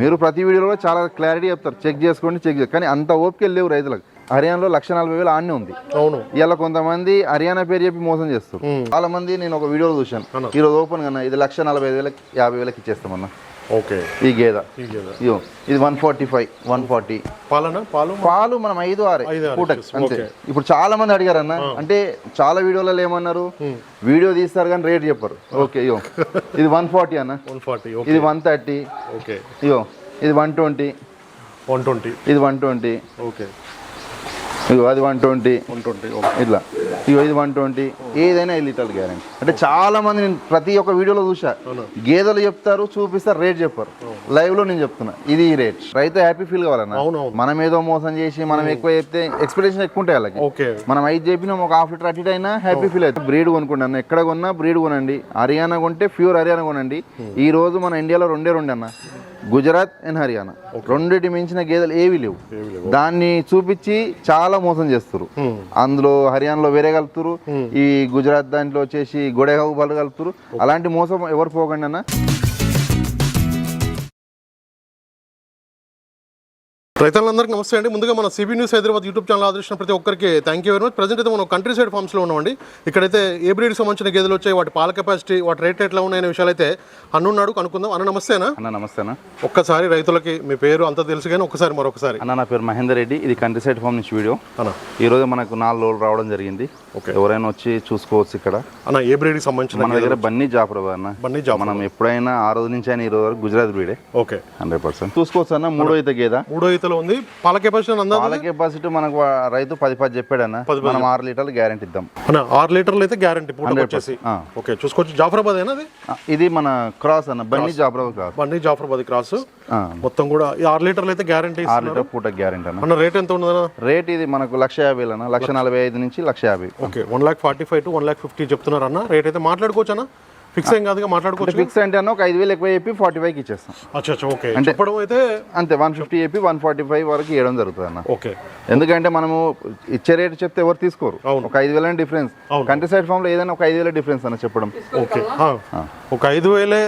మీరు ప్రతి వీడియోలో చాలా క్లారిటీ చెప్తారు. చెక్ చేసుకోండి చెక్ కానీ అంత ఓపిక లేవు రైతులకు. హర్యానాలో లక్ష నలభై వేలు ఆడనే ఉంది. అవును. ఇలా కొంతమంది హర్యానా పేరు చెప్పి మోసం చేస్తారు. చాలా మంది నేను ఒక వీడియోలో చూశాను. ఈ రోజు ఓపెన్ కన్నా ఇది లక్ష నలభై ఐదు వేలకి యాభై వేలకి ఇచ్చేస్తామన్నా. ఓకే. ఈ గేద. ఇది one forty five one forty. పాలు పాలు మనం ఐదు ఆరు పూటకి. అంతే. ఇప్పుడు చాలా మంది అడిగారు అన్న అంటే చాలా వీడియోలలో ఏమన్నారు? వీడియో తీస్తారు కానీ రేట్ చెప్పరు. ఓకే ఇయో ఇది వన్ ఫార్టీ అన్న. వన్ ఫార్టీ ఇది వన్ థర్టీ. ఓకే. ఇయో ఇది వన్ ట్వంటీ. One twenty. ఇది వన్ ట్వంటీ. ఓకే. ఇగో అది వన్ ట్వంటీ ఇట్లా. ఇగో ఇది వన్ ట్వంటీ ఏదైనా ఐదు లీటర్లు గ్యారెంటీ. అంటే చాలా మంది నేను ప్రతి ఒక్క వీడియోలో చూసా గేదెలు చెప్తారు చూపిస్తారు రేట్ చెప్పారు. లైవ్లో నేను చెప్తున్నా. ఇది ఈ రేట్. రైతు హ్యాపీ ఫీల్ కావాలన్న. మనం ఏదో మోసం చేసి మనం ఎక్కువ చెప్తే ఎక్స్పెక్టేషన్ ఎక్కువ ఉంటాయి వాళ్ళకి. మనం ఐదు చెప్పినాం ఒక హాఫ్ లీటర్ అటు ఇటు అయినా హ్యాపీ ఫీల్ అవుతుంది. బ్రీడ్ కొనుక్కోండి అన్న. ఎక్కడ కొన్నా బ్రీడ్ కొనండి. హర్యానా కొంటే ప్యూర్ హర్యానా కొనండి. ఈ రోజు మన ఇండియాలో రెండే రెండు అన్న. గుజరాత్ అండ్ హర్యానా. రెండిటి మించిన గేదెలు ఏవి లేవు. దాన్ని చూపించి చాలా మోసం చేస్తారు అందులో హర్యానాలో వేరే కలుపుతారు ఈ గుజరాత్ దాంట్లో వచ్చేసి గొడెగావు వాళ్ళు కలుపుతారు అలాంటి మోసం ఎవరు పోకండి అన్న? రైతులందరికీ నమస్తే అండి. ముందుగా మన CB News Hyderabad YouTube channel ఆదర్శించిన ప్రతి ఒక్కరికి thank you very much present అయితే మనం కంట్రీ సైడ్ ఫార్మ్స్లో ఉన్నామండి. ఇక్కడైతే ఏ బ్రీడ్ సంబంధించిన గేదెలు వచ్చాయి వాటి పాల కెపాసిటీ వాటి రేట్ ఎట్లా ఉన్నాయనే విషయాలు అయితే అన్నున్నాడు కనుక్కుందాం. అన్న నమస్తేనా అన్న. నమస్తే అన్న. ఒక్కసారి రైతులకి మీ పేరు అంతా తెలుసు కానీ ఒక్కసారి మరొకసారి. అన్న నా పేరు మహేందర్ రెడ్డి. ఇది కంట్రీ సైడ్ ఫామ్ నుంచి వీడియో. అన్న. ఈ రోజు మనకు నాలుగు రోజులు రావడం జరిగింది. ఓకే. ఎవరైనా వచ్చి చూసుకోవచ్చు ఇక్కడ. అన్న ఏ బ్రీడ్కి సంబంధించిన మన దగ్గర బన్నీ జాఫర్ అన్న. బన్నీ జాబ్ మనం ఎప్పుడైనా ఆ రోజు నుంచి అయినా ఈ రోజు వరకు గుజరాత్ బ్రీడే ఓకే. Hundred percent. చూసుకోవచ్చు అన్న మూడో అయితే గేద. మూడో ఈతలో ఉంది. పాల కెపాసిటీ పాల కెపాసిటీ మనకు రైతు పది పది చెప్పాడన్న. మనం ఆరు లీటర్లు గ్యారెంటీ ఇద్దాం. ఆరు లీటర్లు అయితే గ్యారంటీ వచ్చేసి. ఓకే చూసుకోవచ్చు. జాఫరాబాద్ అయినా ఇది మన క్రాస్ అన్న బన్నీ జాఫర్ క్రాస్. బండి జాఫరాబాద్ క్రాస్. మొత్తం కూడా ఈ ఆరు లీటర్లు అయితే గ్యారంటీ ఆరు లీటర్ పూట గ్యారెంటీ అన్న. రేట్ ఎంత ఉండదన్న రేట్ ఇది మనకు లక్ష యాభై అన్న. లక్ష నలభై ఐదు నుంచి లక్ష యాభై. Okay one lakh forty five to one lakh fifty చెప్తున్నారు అన్న. రేట్ అయితే మాట్లాడుకోవచ్చు అన్న ఫిక్స్ ఏం కాదుగా మాట్లాడుకోవచ్చు. ఫిక్స్ అంటే అన్న ఒక ఐదు వేలు ఎక్కువ చెప్పి ఫార్టీ ఫైవ్కి ఇచ్చేస్తాం. అచ్చా అచ్చా ఓకే. చెప్పడం అయితే అంతే వన్ ఫిఫ్టీ చెప్పి వన్ ఫార్టీ ఫైవ్ వరకు ఇవ్వడం జరుగుతుంది అన్న. ఓకే. ఎందుకంటే మనము ఇచ్చే రేట్ చెప్తే ఎవరు తీసుకోరు. అవును. ఒక ఐదు వేల డిఫరెన్స్ కంట్రీ సైడ్ ఫామ్లో ఏదైనా ఒక ఐదు వేల డిఫరెన్స్ అన్న చెప్పడం. ఓకే. ఒక ఐదు వేలే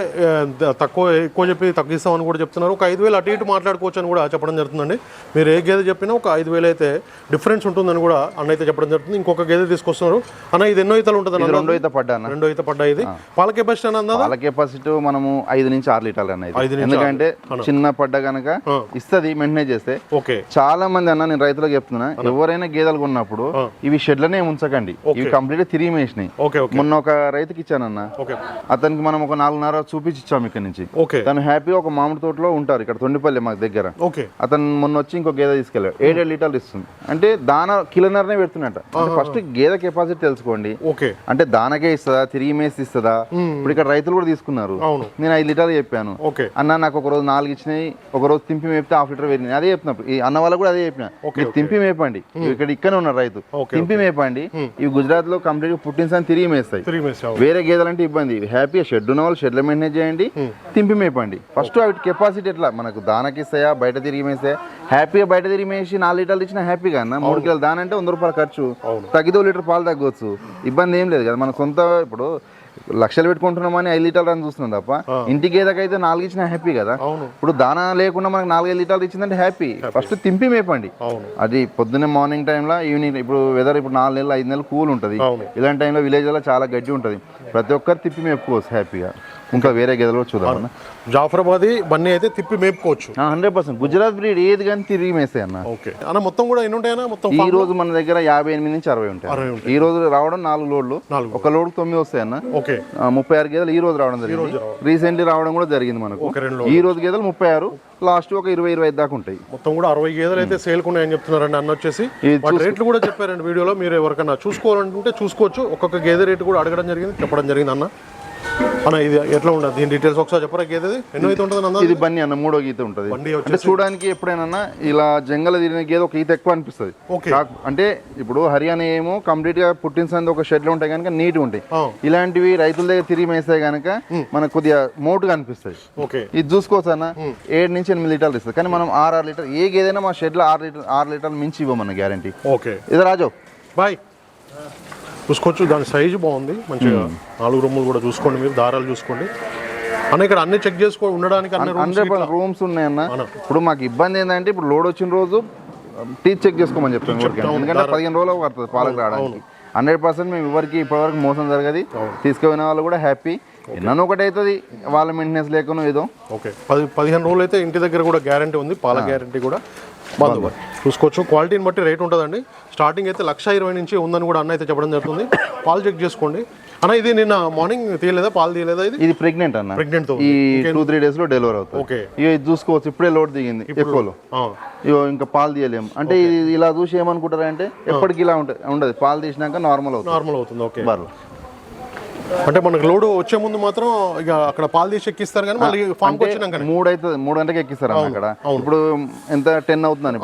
తక్కువ ఎక్కువ చెప్పి తగ్గిస్తామని కూడా చెప్తున్నారు. ఒక ఐదు వేలు అటు ఇటు మాట్లాడుకోవచ్చు అని కూడా చెప్పడం జరుగుతుందండి. మీరు ఏ గేదె చెప్పినా ఒక ఐదు వేలు అయితే డిఫరెన్స్ ఉంటుందని కూడా అన్న అయితే చెప్పడం జరుగుతుంది. ఇంకొక గేదె తీసుకొస్తున్నారు. అన్న ఇది ఎన్నో ఈతలు ఉంటుంది రెండో అయితే పడ్డా రెండో ఈత పడ్డా ఇది. పాల కెపాసిటీ పాల మనము ఐదు నుంచి ఆరు లీటర్లు నుంచి ఎందుకంటే చిన్న పడ్డ కనుక ఆ. ఇస్తుంది మెయింటైన్ చేస్తే. ఓకే. చాలా మంది అన్న నేను రైతులకు చెప్తున్నా ఎవరైనా గేదెలు కొన్నప్పుడు ఇవి షెడ్లనే ఉంచకండి. ఇవి కంప్లీట్ తిరిగి మేసినాయి. మొన్న ఒక రైతుకి ఇచ్చానన్న అతనికి మనం ఒక నాలుగున్నర చూపించి ఇచ్చాము ఇక్కడ నుంచి. తను హ్యాపీ ఒక మామిడి తోటలో ఉంటారు ఇక్కడ తొండిపల్లి మాకు దగ్గర. అతను మొన్న వచ్చి ఇంకో గేదె తీసుకెళ్ళాడు. ఏడేడు లీటర్లు ఇస్తుంది. అంటే దాన కిలోన్నరనే పెడుతున్నట్ట ఫస్ట్ గేదె కెపాసిటీ తెలుసుకోండి. అంటే దానకే ఇస్తుందా తిరిగి మేసి ఇస్తుందా? ఇప్పుడు ఇక్కడ రైతులు కూడా తీసుకున్నారు. నేను ఐదు లీటర్లు చెప్పాను. అన్న నాకు ఒక రోజు నాలుగు ఇచ్చినాయి ఒక రోజు తింపి మేపితే హాఫ్ లీటర్ వెళ్ళినాయి అదే చెప్పినప్పుడు ఈ అన్న వాళ్ళకు కూడా అదే చెప్పిన. మీరు తింపి మేపండి. ఇక్కడ ఇక్కడనే ఉన్నారు రైతు. తింపి మేపండి. ఇవి గుజరాత్లో కంప్లీట్ పుట్టిన తిరిగి మేస్తాయి. వేరే గేదెలు అంటే ఇబ్బంది. హ్యాపీగా షెడ్ ఉన్న వాళ్ళు షెడ్ల మెయింటైన్ చేయండి. తింపి మేపండి. ఫస్ట్ వాటి కెపాసిటీ ఎట్లా? మనకు దానకి ఇస్తాయా? బయట తిరిగి మేస్తాయా? హ్యాపీగా బయట తిరిగి మేసి నాలుగు లీటర్లు ఇచ్చిన హ్యాపీగా అన్న? మూడు కిలోలు దాని అంటే వంద రూపాయల ఖర్చు. తగ్గితే ఓ లీటర్ పాలు తగ్గవచ్చు ఇబ్బంది ఏం లేదు కదా. మన సొంత ఇప్పుడు లక్షలు పెట్టుకుంటున్నామని ఐదు లీటర్లు అని చూస్తున్నాం తప్ప ఇంటి గేదకైతే నాలుగు ఇచ్చిన హ్యాపీ కదా. ఇప్పుడు దానా లేకుండా మనకు నాలుగైదు లీటర్లు ఇచ్చిందంటే హ్యాపీ. ఫస్ట్ తింపి మేపండి. అది పొద్దున్నే మార్నింగ్ టైంలో ఈవినింగ్ ఇప్పుడు వెదర్ ఇప్పుడు నాలుగు నెలలు ఐదు నెలలు కూల్ ఉంటుంది. ఇలాంటి టైంలో విలేజ్లో చాలా గడ్డి ఉంటుంది. ప్రతి ఒక్కరు తిప్పి మేపుకోవచ్చు హ్యాపీగా. ఇంకా వేరే గేదెలు కూడా చూద్దాం జాఫరాబాదీ బన్నీ అయితే తిప్పి మేపుకోవచ్చు. హండ్రెడ్ పర్సెంట్ గుజరాత్ బ్రీడ్ ఏది కానీ తిరిగి మేస్తాయి అన్న. ఓకే. అన్న మొత్తం కూడా ఎన్ని ఉంటాయన్నా? మొత్తం ఈ రోజు మన దగ్గర యాభై ఎనిమిది నుంచి అరవై ఉంటాయి ఈ రోజు రావడం నాలుగు లోడ్లు. ఒక లోడ్ తొమ్మిది వస్తాయి అన్న. ఓకే. ముప్పై ఆరు గేదెలు ఈ రోజు రావడం జరిగింది. రీసెంట్లీ రావడం. కూడా జరిగింది మనకు. ఈ రోజు గేదెలు ముప్పై ఆరు లాస్ట్ ఒక ఇరవై ఇరవై ఐదు దాకా ఉంటాయి. మొత్తం కూడా అరవై గేదెలు అయితే సేల్ ఉన్నాయని చెప్తున్నారండి అన్న వచ్చేసి. రేట్లు కూడా చెప్పారండి వీడియోలో. మీరు ఎవరికైనా చూసుకోవాలనుకుంటే చూసుకోవచ్చు. ఒక్కొక్క గేదె రేటు కూడా అడగడం జరిగింది చెప్పడం జరిగింది అన్న. ఇది ఎట్లా ఉండదు దీని డీటెయిల్స్ ఒకసారి చెప్పరా ఎన్నో ఉంటుంది ఇది బన్నీ అన్న మూడో గీత ఉంటుంది. బండి అంటే చూడడానికి ఎప్పుడైనా ఇలా జంగల తిరిగిన గేదె ఒక ఈత ఎక్కువ అనిపిస్తుంది. అంటే ఇప్పుడు హర్యానా ఏమో కంప్లీట్గా పుట్టిన సంది ఒక షెడ్లు ఉంటాయి కనుక నీట్ ఉంటాయి. ఇలాంటివి రైతుల దగ్గర తిరిగి మేస్తే కనుక మనకు కొద్దిగా మోటుగా అనిపిస్తుంది. ఇది చూసుకోవచ్చు అన్న? ఏడు నుంచి ఎనిమిది లీటర్లు ఇస్తుంది. కానీ మనం ఆరు ఆరు లీటర్ ఏ గేదైనా మా షెడ్లో ఆరు లీటర్ ఆరు లీటర్లు మించి ఇవ్వమన్న గ్యారంటీ ఓకే. ఇది రాజు? బాయ్. చూసుకోవచ్చు దాని సైజు బాగుంది. మంచిగా నాలుగు రొమ్ములు కూడా చూసుకోండి మీరు దారాలు చూసుకోండి. అన్న ఇక్కడ అన్ని చెక్ చేసుకో ఉండడానికి అన్ని రూమ్స్ ఉన్నాయన్న. ఇప్పుడు మాకు ఇబ్బంది ఏంటంటే ఇప్పుడు లోడ్ వచ్చిన రోజు టీచ్ చెక్ చేసుకోమని చెప్తాను. ఎందుకంటే పదిహేను రోజులు పడుతుంది పాలకు రావడానికి. హండ్రెడ్ పర్సెంట్ మేము ఎవరికి ఇప్పటివరకు మోసం జరగదు. తీసుకుపోయిన వాళ్ళు కూడా హ్యాపీ ఎన్నో ఒకటి అవుతుంది వాళ్ళ మెయింటెనెన్స్ లేకనో ఏదో. ఓకే పది పదిహేను రోజులు అయితే ఇంటి దగ్గర కూడా గ్యారంటీ ఉంది పాల గ్యారంటీ కూడా. బంధు చూసుకోవచ్చు క్వాలిటీని బట్టి రేట్ ఉంటుందండి. స్టార్టింగ్ అయితే లక్ష ఇరవై నుంచి ఉందని కూడా అన్న అయితే చెప్పడం జరుగుతుంది. పాలు చెక్ చేసుకోండి. అన్న ఇది నిన్న మార్నింగ్ తీయలేదా? పాలు తీయలేదా ఇది? ఇది ప్రెగ్నెంట్ అన్న. ప్రెగ్నెంట్ ఈ టూ త్రీ డేస్లో డెలివరీ అవుతుంది. ఓకే. ఇక ఇది చూసుకోవచ్చు. ఇప్పుడే లోడ్ దిగింది ఎక్కువలో. ఇగో ఇంకా పాలు తీయలేము అంటే ఇది ఇలా చూసి ఏమనుకుంటారంటే ఎప్పటికి ఇలా ఉంటుంది ఉండదు. పాలు తీసినాక నార్మల్ అవుతుంది. నార్మల్ అవుతుంది. ఓకే. బర్రెలు. అంటే మనకు లోడ్ వచ్చే ముందు మాత్రం ఇక అక్కడ పాలు తీసి ఎక్కిస్తారు కానీ మళ్ళీ ఫామ్కి వచ్చినాక మూడు అవుతుంది మూడు గంటలకు ఎక్కిస్తారు అక్కడ. ఇప్పుడు ఎంత టెన్ అవుతుందని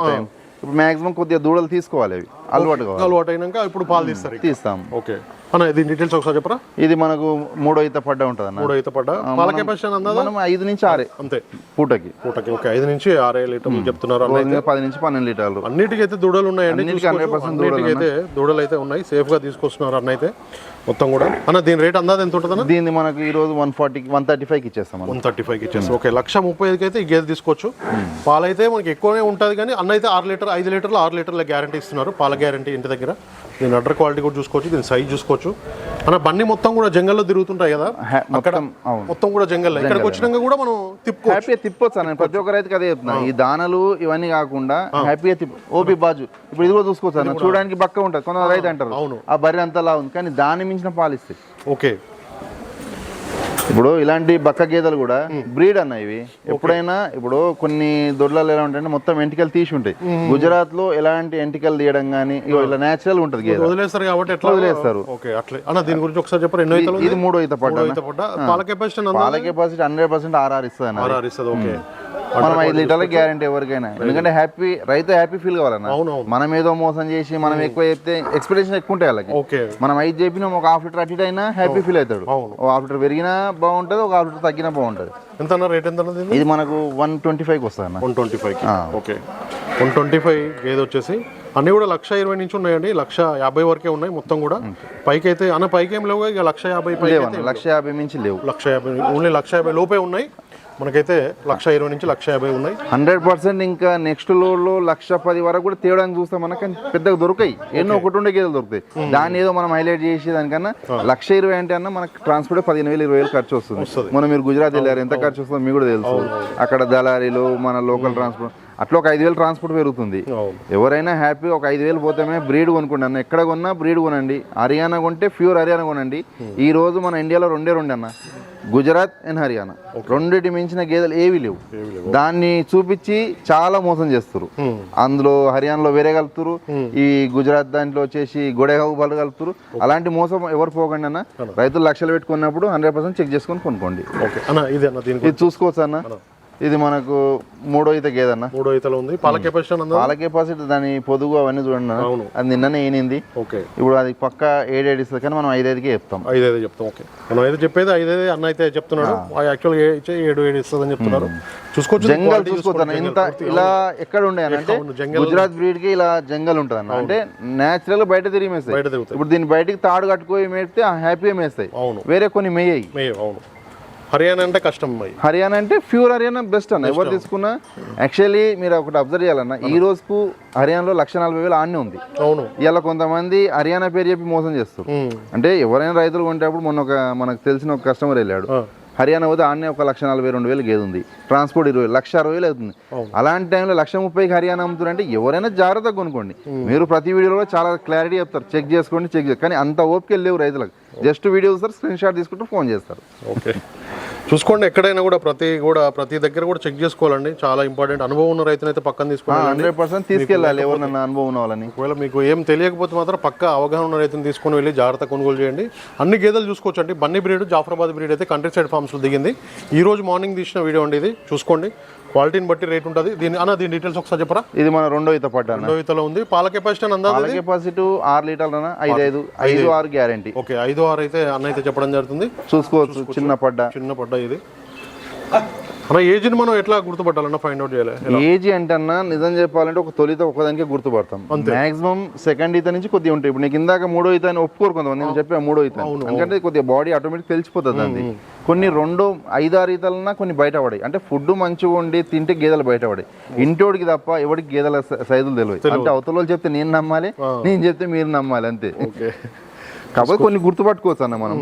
ఇప్పుడు మాక్సిమం కొద్దిగా దూడలు తీసుకోవాలి అవి. అలవాటు అలవాటు అయినాక ఇప్పుడు పాలు తీస్తారు. తీస్తాం. ఓకే. అన్న దీని డీటెయిల్స్ ఒకసారి చెప్పరా? ఇది మనకు మూడో ఈత పడ్డ ఉంటుంది అన్న. మూడు అయితే పడ్డా. పాల కెపాసిటీ అందా? మనం ఐదు నుంచి ఆరే. అంతే. పూటకి. పూటకి ఓకే. ఐదు నుంచి ఆరే లీటర్లు చెప్తున్నారు పది నుంచి పన్నెండు లీటర్లు. అన్నిటికీ అయితే దూడలు ఉన్నాయండి. 100% దూడలు అయితే దూడలు అయితే ఉన్నాయి. సేఫ్గా తీసుకొస్తున్నారు అన్న అయితే. మొత్తం కూడా. అన్న దీని రేట్ అందాది ఎంత ఉంటుంది దీన్ని మనకు ఈ రోజు వన్ ఫార్టీకి వన్ థర్టీ ఫైవ్కి ఇచ్చేస్తాం మనం వన్ థర్టీ ఫైవ్కి ఇచ్చేసి ఓకే లక్ష ముప్పై ఐదుకి అయితే ఈ గేదె తీసుకోవచ్చు. పాలైతే మనకి ఎక్కువనే ఉంటుంది కానీ అన్న అయితే ఆరు లీటర్ ఐదు లీటర్లు ఆరు లీటర్ల గ్యారంటీ ఇస్తున్నారు. పాల గ్యారంటీ ఇంటి దగ్గర. దీని అడ్డర్ క్వాలిటీ కూడా చూసుకోవచ్చు దీని సైజ్ చూసుకోవచ్చు. అన్న బండి మొత్తం కూడా జంగల్లో తిరుగుతుంటాయి కదా? హ్యా- మొత్తం కూడా జంగల్ ఇక్కడికి వచ్చినాక కూడా మనం తిప్పుకో హ్యాపీగా తిప్పొచ్చు అన్న. ప్రతి ఒక్క రైతుకి అదే చెప్తున్నా. ఈ దానాలు ఇవన్నీ కాకుండా హ్యాపీగా తిప్పు. ఓపి బాజు. ఇప్పుడు ఇది కూడా చూసుకోవచ్చు చూడడానికి బక్క ఉంటుంది. కొంత రైతు అంటారు. అవును. ఆ బర్రె అంతలా ఉంది. కానీ దాన్ని మించిన పాలు ఇస్తాయి. ఓకే. ఇప్పుడు ఇలాంటి బక్క గేదెలు కూడా బ్రీడ్ అన్న ఇవి. ఎప్పుడైనా ఇప్పుడు కొన్ని దొడ్లలో ఎలా ఉంటాయంటే మొత్తం ఎంటికలు తీసి ఉంటాయి. గుజరాత్లో ఎలాంటి ఎంటికలు తీయడం కానీ ఇలా నేచురల్ ఉంటుంది గేదె. వదిలేస్తారు కాబట్టి ఎట్లా? వదిలేస్తారు. ఓకే అట్లే. అన్న దీని గురించి ఒకసారి చెప్పరు? ఎన్నో ఇది మూడో ఈత పడ్డ పాల కెపాసిటీ పాల కెపాసిటీ హండ్రెడ్ పర్సెంట్ ఆర్ఆర్ ఇస్తుంది అన్న ఆర్ఆర్ ఇస్తుంది ఓకే. మనం ఐదు లీటర్ల గ్యారంటీ ఎవరికైనా. ఎందుకంటే హ్యాపీ రైతు హ్యాపీ ఫీల్ కావాలన్న. మనం ఏదో మోసం చేసి మనం ఎక్కువ చెప్తే ఎక్స్పెక్టేషన్ ఎక్కువ ఉంటాయి వాళ్ళకి. మనం ఐదు చెప్పినాం ఒక హాఫ్ లీటర్ అటు అయినా హ్యాపీ ఫీల్ అవుతాడు. ఒక హాఫ్ లీటర్ పెరిగినా బాగుంటుంది ఒక హాఫ్ లీటర్ తగ్గినా బాగుంటుంది. ఎంత రేట్ ఎంత ఇది మనకు వన్ ట్వంటీ ఫైవ్కి వస్తుంది అన్న one twenty five okay. One twenty five గేదె వచ్చేసి అన్ని కూడా లక్ష ఇరవై నుంచి ఉన్నాయండి. లక్ష యాభై వరకే ఉన్నాయి మొత్తం కూడా. పైకి అయితే అన్న పైకి ఏం లేవు ఇక లక్ష యాభై లక్ష యాభై మించి లేవు. లక్ష యాభై ఓన్లీ లక్ష యాభై లోపే ఉన్నాయి. మనకైతే లక్ష ఇరవై నుంచి లక్ష యాభై ఉన్నాయి. హండ్రెడ్ పర్సెంట్ ఇంకా నెక్స్ట్ లోడ్లో లక్ష పది వరకు కూడా తేవడానికి చూస్తాం మనకు పెద్దగా దొరకాయి. ఎన్నో ఒకటి ఉండే గేదెలు దొరుకుతాయి. దాన్ని ఏదో మనం హైలైట్ చేసి దానికన్నా లక్ష ఇరవై అంటే అన్న మనకు ట్రాన్స్పోర్ట్ పదిహేను వేలు ఇరవై వేలు ఖర్చు వస్తుంది. మనం మీరు గుజరాత్ వెళ్ళారు. ఎంత ఖర్చు వస్తుందో మీకు కూడా తెలుసు. అక్కడ దళారీలు మన లోకల్ ట్రాన్స్పోర్ట్ అట్లా ఒక ఐదు వేలు ట్రాన్స్పోర్ట్ పెరుగుతుంది. ఎవరైనా హ్యాపీ ఒక ఐదు వేలు పోతామే బ్రీడ్ కొనుక్కోండి అన్న. ఎక్కడ కొన్నా బ్రీడ్ కొనండి. హర్యానా కొంటే ప్యూర్ హర్యానా కొనండి. ఈ రోజు మన ఇండియాలో రెండే రెండు అన్న. గుజరాత్ అండ్ హర్యానా. రెండింటి మించిన గేదెలు ఏవి లేవు. దాన్ని చూపించి చాలా మోసం చేస్తారు Hmm. అందులో హర్యానాలో వేరే కలుపుతారు ఈ గుజరాత్ దాంట్లో వచ్చేసి గొడేగావు పళ్ళు కలుపుతారు అలాంటి మోసం ఎవరు పోకండి అన్న. రైతులు లక్షలు పెట్టుకున్నప్పుడు హండ్రెడ్ పర్సెంట్ చెక్ చేసుకొని కొనుక్కోండి. ఓకే. అన్న ఇది అన్న దీనికి ఇది చూసుకోవచ్చు అన్న ఇది మనకు మూడో ఈత గేదన్న. మూడో ఇతలో ఉంది. పాల కెపాసిటీ పాల కెపాసిటీ దాని పొదుగు అవన్నీ చూడండి. అవును. అది నిన్ననే ఏనింది ఓకే. ఇప్పుడు అది పక్క ఏడేడు ఇస్తుంది కానీ మనం ఐదైదుకే చెప్తాం. ఐదు ఐదు చెప్తాం. ఓకే. మనం అయితే చెప్పేది ఐదు ఐదు అన్న అయితే చెప్తున్నాడు. యాక్చువల్గా ఇచ్చే ఏడు ఏడు ఇస్తుందని చెప్తున్నారు. చూసుకోవచ్చు జంగల్ చూసుకోవచ్చు. ఇంత ఇలా ఎక్కడ ఉండే అంటే గుజరాత్ బ్రీడ్కి ఇలా జంగల్ ఉంటుంది అన్న అంటే నేచురల్ బయట తిరిగి మేస్తాయి ఇప్పుడు దీన్ని బయటికి తాడు కట్టుకొని మేస్తే హ్యాపీగా మేస్తాయి. అవును. వేరే కొన్ని మేయాయి. మే అవును. హర్యానా అంటే కష్టం హర్యానా అంటే ప్యూర్ హర్యానా బెస్ట్ అన్న. ఎవరు తీసుకున్నా యాక్చువల్లీ మీరు ఒకటి అబ్జర్వ్ చేయాలన్న. ఈ రోజుకు హర్యానాలో లక్ష నలభై వేలు ఆడనే ఉంది. అవును. ఇలా కొంతమంది హర్యానా పేరు చెప్పి మోసం చేస్తారు. అంటే ఎవరైనా రైతులు కొంటేప్పుడు మొన్న ఒక మనకు తెలిసిన ఒక కస్టమర్ వెళ్ళాడు. హర్యానా పోతే ఆడనే ఒక లక్ష నలభై రెండు వేలు గేది ఉంది. ట్రాన్స్పోర్ట్ ఇరవై లక్ష అరవై వేలు అవుతుంది. అలాంటి టైంలో లక్ష ముప్పైకి హర్యానా అమ్ముతారంటే ఎవరైనా జాగ్రత్తగా కొనుక్కోండి. మీరు ప్రతి వీడియోలో చాలా క్లారిటీ చెప్తారు. చెక్ చేసుకోండి చెక్ చేసి కానీ అంత ఓపిక లేవు రైతులకు. జస్ట్ వీడియో చూస్తారు స్క్రీన్ షాట్ తీసుకుంటూ ఫోన్ చేస్తారు. ఓకే. చూసుకోండి ఎక్కడైనా కూడా ప్రతి కూడా ప్రతి దగ్గర కూడా చెక్ చేసుకోవాలండి. చాలా ఇంపార్టెంట్. అనుభవం ఉన్న రైతునైతే పక్కన తీసుకోవాలి హండ్రెడ్ పర్సెంట్ తీసుకెళ్ళాలి ఎవరినన్నా అనుభవం ఉన్న వాళ్ళని. ఒకవేళ మీకు ఏం తెలియకపోతే మాత్రం పక్క అవగాహన ఉన్న రైతుని తీసుకొని వెళ్ళి జాగ్రత్త కొనుగోలు చేయండి. అన్ని గేదెలు చూసుకోవచ్చు అండి బన్నీ బ్రీడ్ జాఫరాబాద్ బ్రీడ్ అయితే కంట్రీ సైడ్ ఫార్మ్స్లో దిగింది. ఈ రోజు మార్నింగ్ తీసిన వీడియో అండి ఇది. చూసుకోండి. క్వాలిటీని బట్టి రేట్ ఉంటుంది. దీని అన్న దీని డీటెయిల్స్ ఒకసారి చెప్పరా? ఇది మన రెండో ఈత పడ్డాను రెండో ఇతలో ఉంది. పాల కెపాసిటీ పాల కెపాసిటీ ఆరు లీటర్లు ఐదు ఐదు ఐదు ఆరు గ్యారంటీ. ఓకే ఐదు ఆరు అయితే అన్న అయితే చెప్పడం జరుగుతుంది. చూసుకోవచ్చు చిన్న పడ్డ. చిన్న పడ్డ ఇది. అన్న ఏజ్ని మనం ఎట్లా గుర్తుపట్టాలన్న ఫైండ్ అవుట్ చేయాలి. ఏజ్ అంటే అన్న నిజం చెప్పాలంటే ఒక తొలిత ఒకదానికే గుర్తుపడతాం. మాక్సిమం సెకండ్ ఈత నుంచి కొద్దిగా ఉంటాయి. ఇప్పుడు నీకు ఇందాక మూడో ఈత అని ఒప్పుకోరు కొంతమంది. నేను చెప్పా మూడో ఈత. ఎందుకంటే కొద్దిగా బాడీ ఆటోమేటిక్ తెలిసిపోతుంది అండి కొన్ని రెండో ఐదారు ఈతలన్నా కొన్ని బయట పడాయి అంటే ఫుడ్ మంచిగా ఉండి తింటే గేదెలు బయట పడాయి ఇంటోడికి తప్ప ఎవరికి గేదెల సైజులు తెలియదు అంటే అవతల చెప్తే నేను నమ్మాలి నేను చెప్తే మీరు నమ్మాలి అంతే. కాకపోతే కొన్ని గుర్తుపట్టుకోవచ్చు అన్న మనం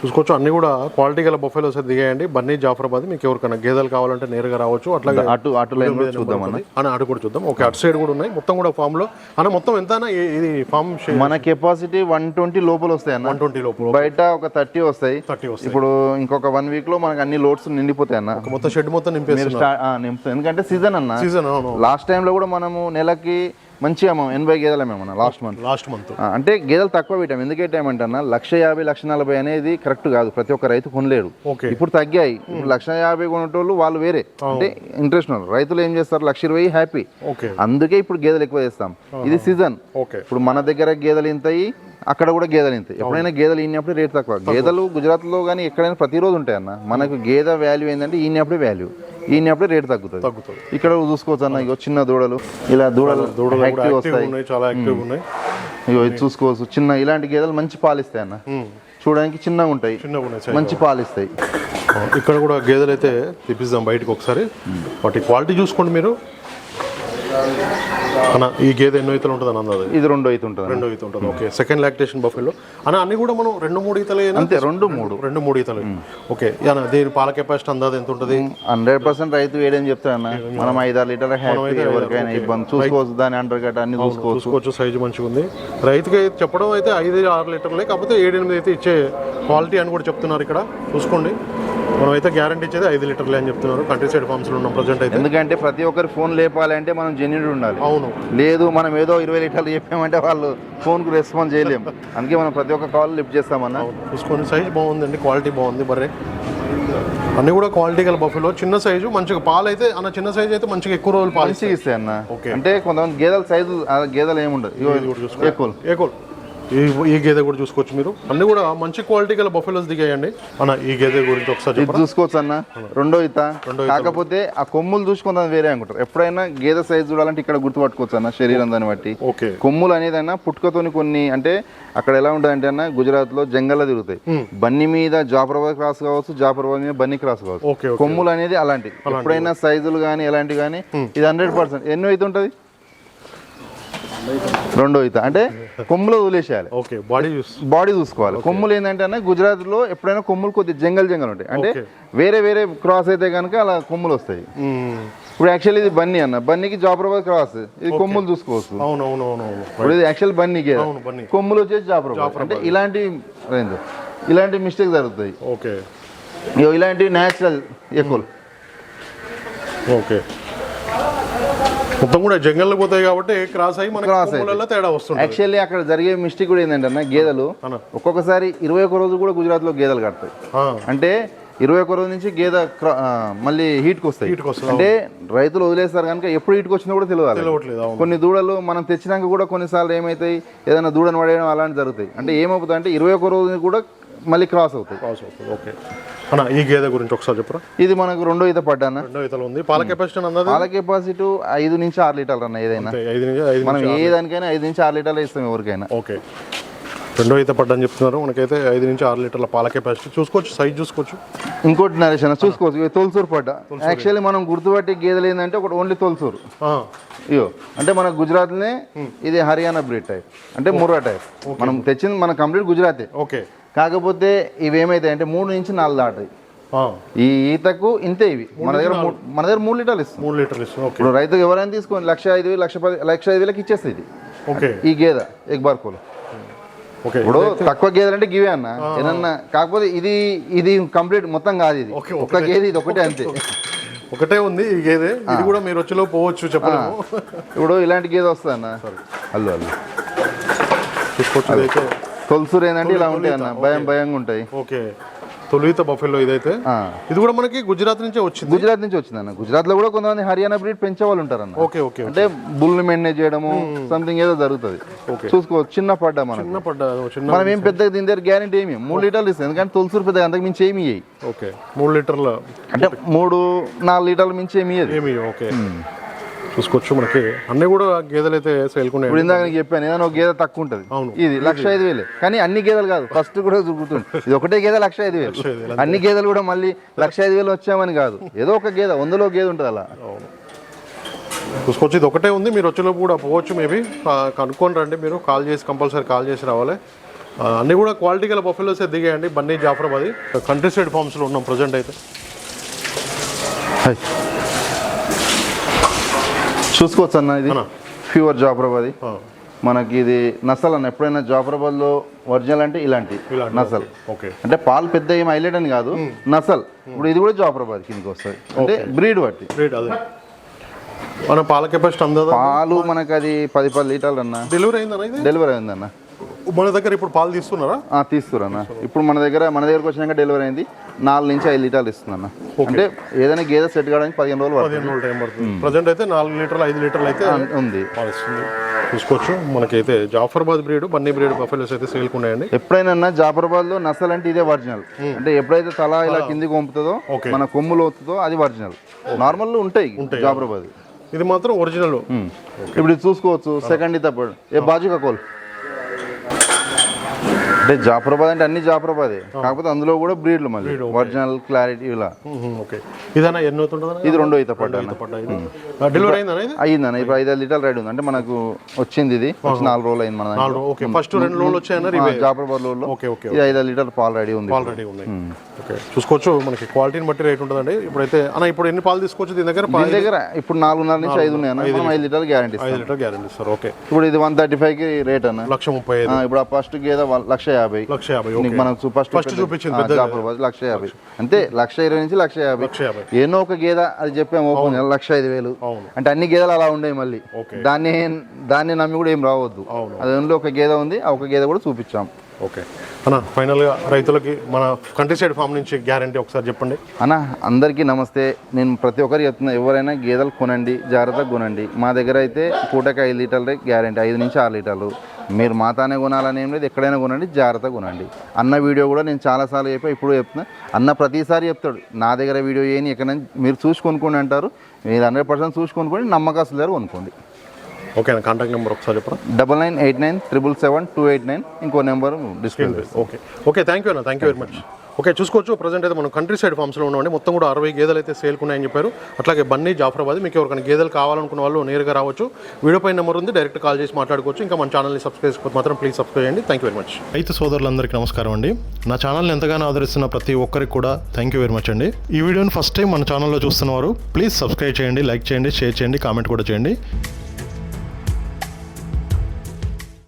చూసుకోవచ్చు. అన్ని కూడా క్వాలిటీ గల బొఫెలోస్ దిగాయండి. బన్నీ జాఫరాబాద్ మీకు ఎవరికైనా గేదెలు కావాలంటే నేరుగా రావచ్చు. అట్లాగే అటు అటు లైన్లో చూద్దాం అని అటు కూడా చూద్దాం. ఓకే అటు సైడ్ కూడా ఉన్నాయి. మొత్తం కూడా ఫామ్లో. అన్న మొత్తం ఎంత ఇది ఫామ్ మన కెపాసిటీ వన్ ట్వంటీ లోపల వస్తాయి అన్న. వన్ ట్వంటీ లోపు బయట ఒక థర్టీ వస్తాయి. థర్టీ వస్తాయి. ఇప్పుడు ఇంకొక వన్ వీక్లో మనకు అన్ని లోడ్స్ నిండిపోతాయి అన్న. మొత్తం షెడ్ మొత్తం నింపుతాయి ఎందుకంటే సీజన్ అన్న. సీజన్ లాస్ట్ టైంలో కూడా మనము నెలకి మంచిగా అమ్మాం ఎనభై గేదెలు అమ్మామన్న లాస్ట్ మంత్ లాస్ట్ మంత్ అంటే గేదెలు తక్కువ పెట్టాం ఎందుకు పెట్టామంటే అన్న లక్ష యాభై లక్ష నలభై అనేది కరెక్ట్ కాదు. ప్రతి ఒక్క రైతు కొనలేరు ఓకే ఇప్పుడు తగ్గాయి. ఇప్పుడు లక్ష యాభై కొనేటోళ్ళు వాళ్ళు వేరే. అంటే ఇంట్రెస్ట్ ఉన్నారు రైతులు ఏం చేస్తారు? లక్ష ఇరవై హ్యాపీ అందుకే ఇప్పుడు గేదెలు ఎక్కువ చేస్తాం ఇది సీజన్ ఇప్పుడు మన దగ్గర గేదెలు ఇంతయి అక్కడ కూడా గేదెలు ఇంతాయి ఎప్పుడైనా గేదెలు ఈనప్పుడు రేట్ తక్కువ. గేదెలు గుజరాత్లో కానీ ఎక్కడైనా ప్రతిరోజు ఉంటాయి అన్న మనకు గేదె వాల్యూ ఏంటంటే ఈనప్పుడే వాల్యూ ఈనప్పుడే రేట్ తగ్గుతుంది. తగ్గుతుంది. ఇక్కడ చూసుకోవచ్చు అన్న ఇగో చిన్న దూడలు. ఇలా దూడలు దూడలు యాక్టివ్ వస్తాయి. చాలా యాక్టివ్ ఉన్నాయి. ఇగో ఇది చూసుకోవచ్చు. చిన్న ఇలాంటి గేదెలు మంచి పాలు ఇస్తాయి అన్న. చూడడానికి చిన్నగా ఉంటాయి. మంచి పాలు ఇస్తాయి ఇక్కడ కూడా గేదెలు అయితే తెప్పిద్దాం బయటకు ఒకసారి. వాటి క్వాలిటీ చూసుకోండి మీరు. అన్న ఈ గేదె ఎన్నో ఈతలు ఉంటుంది అన్న అది ఇది రెండో అయితే ఉంటుంది రెండో ఈత ఉంటుంది. ఓకే సెకండ్ లాక్టేషన్ బఫెలో అన్న అన్ని కూడా మనం రెండు మూడు ఈతలు అంతే రెండు మూడు. రెండు మూడు ఈతలు. ఓకే అన్న దీని పాల కెపాసిటీ అందాది ఎంత ఉంటుంది? హండ్రెడ్ పర్సెంట్ రైతు వేడని చెప్తారన్న మనం ఐదారు లీటర్ హ్యాపీ ఎవరికైనా ఇబ్బంది. చూసుకోవచ్చు దాని అండర్ గట్ అన్ని చూసుకోవచ్చు. చూసుకోవచ్చు సైజు మంచిగా ఉంది. రైతుకి చెప్పడం అయితే ఐదు ఆరు లీటర్లే కాకపోతే ఏడు ఎనిమిది అయితే ఇచ్చే క్వాలిటీ అని కూడా చెప్తున్నారు ఇక్కడ. చూసుకోండి. మనం అయితే గ్యారంటీ ఇచ్చేది ఐదు లీటర్లే అని చెప్తున్నారు. కంట్రీ సైడ్ ఫార్మ్స్లో ఉన్నాం ప్రజెంట్ అయితే. ఎందుకంటే ప్రతి ఒక్కరి ఫోన్ లేపాలంటే మనం జెన్యున్ ఉండాలి. అవును. లేదు మనం ఏదో ఇరవై లీటర్లు చెప్పామంటే వాళ్ళు ఫోన్కు రెస్పాన్స్ చేయలేం. అందుకే మనం ప్రతి ఒక్క కాల్ లిఫ్ట్ చేస్తామన్న. చూసుకోండి. సైజ్ బాగుందండి క్వాలిటీ బాగుంది బర్రె. అన్ని కూడా క్వాలిటీ గల బఫెలో చిన్న సైజు మంచిగా పాలు అయితే అన్న చిన్న సైజు అయితే మంచిగా ఎక్కువ రోజులు పాలు ఇస్తాయి. అన్న. అంటే కొంతమంది గేదెల సైజు గేదెలు ఏముండదు. ఎక్కువ. ఏకోల్ ఈ ఈ గేదె కూడా చూసుకోవచ్చు మీరు. అన్ని కూడా మంచి క్వాలిటీ గల బఫెలోస్ దిగాయండి. అన్న ఈ గేదె గురించి ఒకసారి ఇది చూసుకోవచ్చు అన్న. రెండో ఈత. కాకపోతే ఆ కొమ్ములు చూసుకుందాం వేరే అనుకుంటారు. ఎప్పుడైనా గేదె సైజు చూడాలంటే ఇక్కడ గుర్తుపట్టుకోవచ్చు అన్న శరీరం దాన్ని బట్టి. ఓకే. కొమ్ములు అనేది అన్న పుట్టుకతోని కొన్ని అంటే అక్కడ ఎలా ఉంటుంది అంటే అన్న గుజరాత్లో జంగల్లో తిరుగుతాయి. బన్ని మీద జాఫరాబాద్ క్రాస్ కావచ్చు జాఫరాబాద్ మీద బన్నీ క్రాస్ కావచ్చు. కొమ్ములు అనేది అలాంటి ఎప్పుడైనా సైజులు కానీ ఎలాంటివి కానీ ఇది హండ్రెడ్ పర్సెంట్ ఎన్నో అయితే ఉంటుంది? రెండో ఈత. అంటే కొమ్ములు వదిలేసేయాలి. ఓకే బాడీ బాడీ చూసుకోవాలి. కొమ్ములు ఏంటంటే అన్న గుజరాత్లో ఎప్పుడైనా కొమ్ములు కొద్దిగా జంగల్ జంగల్ ఉంటాయి. అంటే. వేరే వేరే క్రాస్ అయితే కనుక అలా కొమ్ములు వస్తాయి. ఇప్పుడు యాక్చువల్లీ ఇది బన్నీ అన్న. బన్నీకి జాఫరాబాద్ క్రాస్ ఇది కొమ్ములు చూసుకోవచ్చు. ఇప్పుడు ఇది యాక్చువల్ బన్నీకే. కొమ్ములు వచ్చేసి జాఫరాబాద్. అంటే ఇలాంటి ఇలాంటి మిస్టేక్ జరుగుతాయి. ఓకే. ఇలాంటి న్యాచురల్ ఎక్కువ. ఓకే. మొత్తం కూడా జంగల్లో పోతాయి కాబట్టి క్రాస్ అయ్యి మనకి Cross కొమ్ములలో తేడా వస్తుంది యాక్చువల్లీ అక్కడ జరిగే మిస్టేక్ కూడా ఏంటంటే అన్న గేదెలు. ఒక్కొక్కసారి ఇరవై ఒక రోజు కూడా గుజరాత్లో గేదెలు కడతాయి అంటే ఇరవై ఒక రోజు నుంచి గేదె మళ్ళీ హీట్కి వస్తాయి. అంటే రైతులు వదిలేస్తారు కనుక ఎప్పుడు హీట్కి వచ్చినా కూడా తెలియదు కొన్ని దూడలు మనం తెచ్చినాక కూడా కొన్నిసార్లు ఏమవుతాయి ఏదైనా దూడను పడేయడం అలాంటి జరుగుతాయి. అంటే ఏమవుతుంది అంటే ఇరవై ఒక రోజు కూడా మళ్ళీ క్రాస్ అవుతాయి. క్రాస్ అవుతుంది ఓకే అన్న ఈ గేదె గురించి ఒకసారి చెప్పరా. ఇది మనకు రెండో ఈత పడ్డాన? రెండో ఇతలు ఉంది. పాల కెపాసిటీ అన్నది పాల కెపాసిటీ ఐదు నుంచి ఆరు లీటర్లు అన్న ఏదైనా. ఐదు నుంచి ఐదు మనం ఏ దానికైనా ఐదు నుంచి ఆరు లీటర్లు ఇస్తాం ఎవరికైనా. ఓకే రెండో ఈత పడ్డని చెప్తున్నారు. మనకైతే ఐదు నుంచి ఆరు లీటర్ల పాల కెపాసిటీ చూసుకోవచ్చు సైజ్ చూసుకోవచ్చు. ఇంకోటి నరేష్ అన్న చూసుకోవచ్చు. తొలసూరు పడ్డ? యాక్చువల్లీ మనం గుర్తుపట్టే గేదెలు ఏంటంటే ఒకటి ఓన్లీ తొలసూరు. ఇయో అంటే మన గుజరాత్లోనే ఇది హర్యానా బ్రీడ్ టైప్ అంటే ముర్రా టైప్ మనం తెచ్చింది మన కంప్లీట్ గుజరాతే. ఓకే కాకపోతే ఇవి ఏమైతాయి అంటే మూడు నుంచి నాలుగు దాటాయి ఈ ఈతకు ఇంతే ఇవి. మన దగ్గర మూడు- మన దగ్గర మూడు లీటర్లు ఇస్తుంది మూడు లీటర్లు ఇస్తుంది ఇప్పుడు రైతుకు ఎవరైనా తీసుకొని లక్ష ఐదు వేలు లక్ష పది లక్ష ఐదు వేలకి ఇచ్చేస్తుంది ఇది. ఓకే. ఈ గేదె ఎగ్బార్కోలు ఓకే. ఇప్పుడు తక్కువ గేదెలు అంటే గివే అన్న. ఏదన్నా కాకపోతే ఇది ఇది కంప్లీట్ మొత్తం కాదు ఇది. ఒక్క గేదె ఇది ఒకటే అంతే. ఒకటే ఉంది ఈ గేదె. ఇది కూడా మీరు వచ్చేలో పోవచ్చు చెప్పలేము. ఇప్పుడు ఇలాంటి గేదె వస్తుంది అన్న అల్లు అల్లు. చూసుకోవచ్చు తొలసూరు ఏంటంటే ఇలా ఉంటాయి అన్న భయం భయంగా ఉంటాయి ఓకే. తొలిత బఫెలో ఇదైతే. ఇది కూడా మనకి గుజరాత్ నుంచే వచ్చింది? గుజరాత్ నుంచి వచ్చిందన్న. గుజరాత్లో కూడా కొంతమంది హర్యానా బ్రీడ్ పెంచే వాళ్ళు ఉంటారన్న. ఓకే ఓకే అంటే బుల్ని మెయింటైన్ చేయడము సంథింగ్ ఏదో జరుగుతుంది. చూసుకోవచ్చు చిన్న పడ్డా మనం చిన్న పడ్డ చిన్న మనం ఏం పెద్దగా దీని దగ్గర గ్యారెంటీ ఏమి? మూడు లీటర్లు ఇస్తుంది ఎందుకంటే తులసూరు పెద్దగా అంతకు మించి ఏమి ఓకే. మూడు లీటర్ల అంటే మూడు నాలుగు లీటర్ల మించి ఏమి ఓకే. చూసుకోవచ్చు మనకి. అన్ని కూడా గేదెలు అయితే సేల్కున్నాయి ఇప్పుడు ఇందాక నీకు చెప్పాను ఏదైనా ఒక గేదె తక్కువ ఉంటుంది. అవును. ఇది లక్ష ఐదు వేలే. కానీ అన్ని గేదెలు కాదు ఫస్ట్ కూడా దొరుకుతుంది ఇది ఒకటే గేదె లక్ష ఐదు వేలు. అన్ని గేదెలు కూడా మళ్ళీ లక్ష ఐదు వేలు వచ్చామని కాదు. ఏదో ఒక గేదె వందలో గేదె ఉంటుంది అలా. చూసుకోవచ్చు ఇది ఒకటే ఉంది. మీరు వచ్చేలోపు కూడా పోవచ్చు మేబీ. కనుక్కొని రండి మీరు. కాల్ చేసి కంపల్సరీ కాల్ చేసి రావాలి. అన్ని కూడా క్వాలిటీ గల బఫెలోసే దిగాయండి. బన్నీ జాఫరాబాద్ కంట్రీ సైడ్ ఫార్మ్స్లో ఉన్నాం ప్రజెంట్ అయితే. చూసుకోవచ్చు అన్న. ఇది. ప్యూర్ జాఫరాబాద్ మనకి ఇది నసల్ అన్న ఎప్పుడైనా జాఫరాబాద్లో ఒరిజినల్ అంటే ఇలాంటి నసల్ ఓకే అంటే పాలు పెద్ద ఏం హైలైట్ అని కాదు నసల్ ఇప్పుడు ఇది కూడా జాఫరాబాద్ కిందకి వస్తుంది. అంటే బ్రీడ్ బట్టి. మన పాల కెపాసిటీ పాలు మనకి అది పది పది లీటర్లు అన్న డెలివరీ అయిందన్న డెలివరీ అయిందన్న. మన దగ్గర ఇప్పుడు పాలు తీస్తున్నారా? ఆ, తీస్తురన్న. ఇప్పుడు మన దగ్గర మన దగ్గరకు వచ్చినాక డెలివరీ అయింది. నాలుగు నుంచి ఐదు లీటర్లు ఇస్తుందన్న. అంటే ఏదైనా గేదె సెట్ కావడానికి పదిహేను రోజులు పదిహేను రోజులు టైం పడుతుంది. ప్రజెంట్ అయితే నాలుగు లీటర్లు ఐదు లీటర్లు అయితే ఉంది. చూసుకోవచ్చు. మనకైతే Jafarbad breed Banni breed buffaloes అయితే సేల్కున్నాయండి ఎప్పుడైనా జాఫరాబాద్లో నసల్ అంటే ఇదే ఒరిజినల్ అంటే ఎప్పుడైతే తల ఇలా కిందికి వంపుతుందో. మన కొమ్ములు అవుతుందో అది ఒరిజినల్ నార్మల్ ఉంటాయి జాఫరాబాద్. ఇది మాత్రం ఒరిజినల్ ఇప్పుడు చూసుకోవచ్చు. సెకండ్ ఇది తప్పుడు ఏ బాజు కకోల్ అంటే జాఫరాబాద్ అంటే అన్ని జాఫరాబాదే. కాకపోతే అందులో కూడా బ్రీడ్లు మళ్ళీ. ఒరిజినల్ క్లారిటీ ఇలా. ఓకే. ఎన్ని ఇది రెండో ఈత పడ్డాను డెలివరీ అయిందనా ఇది? అయ్యిందన్న. ఇప్పుడు ఐదు లీటర్లు రెడీ ఉంది. అంటే మనకు వచ్చింది ఇది. వచ్చి నాలుగు రోజులు అయింది మన ఓకే. ఫస్ట్ రెండు రోజులు వచ్చాయన్నారు జాఫరాబాద్లో ఓకే ఓకే ఇది ఐదు లీటర్ పాలు రెడీ ఉంది. ఓకే. చూసుకోవచ్చు. మనకి క్వాలిటీని బట్టి రేట్ ఉంటుందండి. ఇప్పుడైతే అన్న ఇప్పుడు ఎన్ని పాలు తీసుకోవచ్చు దీని దగ్గర? దీని దగ్గర ఇప్పుడు నాలుగున్నర నుంచి ఐదు ఉన్నాయి అన్న ఐదు లీటర్లు. గ్యారంటీ ఐదు లీటర్ గ్యారెంటీ ఇస్తారు. ఓకే. ఇప్పుడు ఇది వన్ థర్టీ ఫైవ్కి రేట్ అన్న. లక్ష ముప్పై ఇప్పుడు ఆ ఫస్ట్ గేదె లక్ష యాభై లక్ష యాభై మనం ఫస్ట్ First చూపించింది లక్ష యాభై. అంతే లక్ష ఇరవై నుంచి లక్ష యాభై. ఏనో ఒక గేదె అది చెప్పాము ఓపెన్ లక్ష ఐదు వేలు. అంటే అన్ని గేదెలు అలా ఉండేవి మళ్ళీ. దాన్ని దాన్ని నమ్మి కూడా ఏం రావద్దు. అది ఒక గేదె ఉంది ఆ ఒక గేదె కూడా చూపించాం. ఓకే. అన్న ఫైనల్గా రైతులకి మన కంట్రీ సైడ్ ఫామ్ నుంచి గ్యారంటీ ఒకసారి చెప్పండి. అన్న అందరికీ నమస్తే. నేను ప్రతి ఒక్కరు చెప్తున్నా ఎవరైనా గేదెలు కొనండి జాగ్రత్తగా కొనండి. మా దగ్గర అయితే పూటకి ఐదు లీటర్లే గ్యారంటీ ఐదు నుంచి ఆరు లీటర్లు. మీరు మాతానే కొనాలని ఏం లేదు ఎక్కడైనా కొనండి జాగ్రత్తగా కొనండి. అన్న వీడియో కూడా నేను చాలాసార్లు చెప్పా ఇప్పుడు చెప్తున్నా. అన్న ప్రతిసారి చెప్తాడు నా దగ్గర వీడియో ఏని ఎక్కడైనా మీరు చూసి కొనుక్కోండి అంటారు. మీరు హండ్రెడ్ పర్సెంట్ చూసి కొనుక్కోండి నమ్మకాసులు దగ్గర కొనుక్కోండి. ఓకే అన్న కాంటాక్ట్ నెంబర్ ఒకసారి చెప్పరా? Double nine eight nine triple seven two eight nine ఇంకో number display okay okay thank you అన్న thank you very much okay చూసుకోవచ్చు ప్రజెంట్ అయితే మనం కంట్రీ సైడ్ ఫామ్స్లో ఉన్నామండి. మొత్తం కూడా అరవై గేదెలు అయితే సేల్కున్నాయని చెప్పారు. అట్లాగే బన్నీ జాఫరాబాద్ మీకు ఎవరికైనా గేదెలు కావాలనుకున్న వాళ్ళు నేరుగా రావచ్చు. వీడియో పైన నెంబర్ ఉంది డైరెక్ట్ కాల్ చేసి మాట్లాడుకోవచ్చు. ఇంకా మన ఛానల్ని సబ్స్క్రైబ్ చేసుకోవచ్చు మాత్రం ప్లీజ్ సబ్స్క్రైబ్ చేయండి. థ్యాంక్ యూ వెరీ మచ్ రైతు సోదరులందరికీ నమస్కారం అండి. నా ఛానల్ని ఎంతగానో ఆదరిస్తున్న ప్రతి ఒక్కరికి కూడా థ్యాంక్ యూ వెరీ మచ్ అండి. ఈ వీడియోని ఫస్ట్ టైం మన ఛానల్లో చూస్తున్నవారు ప్లీజ్ సబ్స్క్రైబ్ చేయండి లైక్ చేయండి షేర్ చేయండి కామెంట్ కూడా చేయండి.